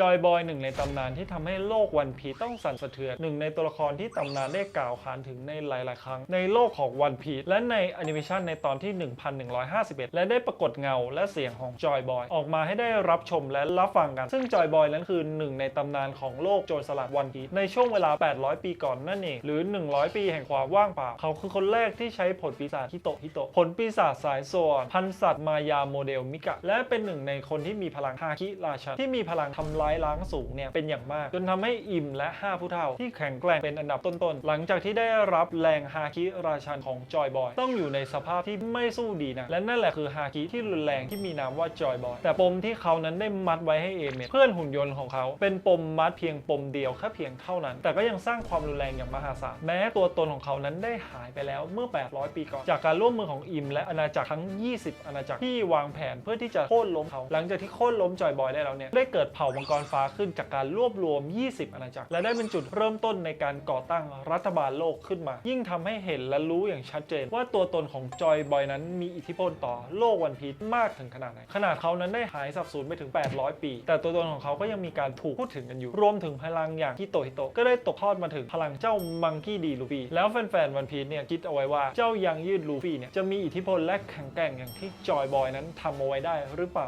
จอยบอยหนึ่งในตำนานที่ทำให้โลกวันพีต้องสั่นสะเทือนหนึ่งในตัวละครที่ตำนานได้กล่าวขานถึงในหลาย ๆ ครั้ง ในโลกของวันพีและในแอนิเมชันในตอนที่ 1151 และได้ปรากฏเงาและเสียงของจอยบอยออกมาให้ได้รับชมและรับฟังกัน ซึ่งจอยบอยนั้นคือหนึ่งในตำนานของโลกโจรสลัดวันพีในช่วงเวลา 800 ปีก่อนนั่นเอง หรือ 100 ปีแห่งความว่างเปล่า เขาคือคนแรกที่ใช้ผลปีศาจฮิโตะฮิโตะผลปีศาจสายส่วนพันสัตว์มายาโมเดลมิกะ และเป็นหนึ่งในคนที่มีพลังฮาคิราชันที่มีพลังทำร้ายล้างสูงเนี่ยเป็นอย่างมาก จนทำให้อิมและ 5 ผู้เฒ่า ที่แข็งแกร่งเป็นอันดับต้นๆ หลังจากที่ได้รับแรงฮาคิราชันของจอยบอย ต้องอยู่ในสภาพที่ไม่สู้ดีนะ และนั่นแหละคือฮาคิที่รุนแรงที่มีนามว่าจอยบอย แต่ปมที่เขานั้นได้มัดไว้ให้เอเมนเพื่อนหุ่นยนต์ของเขา เป็นปมมัดเพียงปมเดียวแค่เพียงเท่านั้น แต่ก็ยังสร้างความรุนแรงอย่างมหาศาลแม้ตัวตนของเขานั้นได้หายไปแล้วเมื่อ 800 ปีก่อนจากการร่วมมือของอิมและอาณาจักรทั้ง 20 อาณาจักรที่วางแผนเพื่อที่จะโค่นล้มเขา หลังจากที่โค่นล้มจอยบอยได้แล้วเนี่ยได้เกิดเผ่ามังกรรฟ้าขึ้นจากการรวบรวม 20 อาณาจักร และได้เป็นจุดเริ่มต้นในการก่อตั้งรัฐบาลโลกขึ้นมา ยิ่งทำให้เห็นและรู้อย่างชัดเจน ว่าตัวตนของจอยบอยนั้นมีอิทธิพลต่อโลกวันพีชมากถึงขนาดไหน ขนาดเขานั้นได้หายสับสูญไปถึง 800 ปี แต่ตัวตนของเขาก็ยังมีการถูกพูดถึงกันอยู่ รวมถึงพลังอย่างฮิโตฮิโตะก็ได้ตกทอดมาถึงพลังเจ้ามังกี้ดีลูฟี่แล้วแฟนๆวันพีชเนี่ยคิดเอาไว้ว่าเจ้ายังยืดลูฟี่เนี่ยจะมีอิทธิพลและแข็งแกร่งอย่างที่จอยบอยนั้นทำเอาไว้ได้หรือเปล่า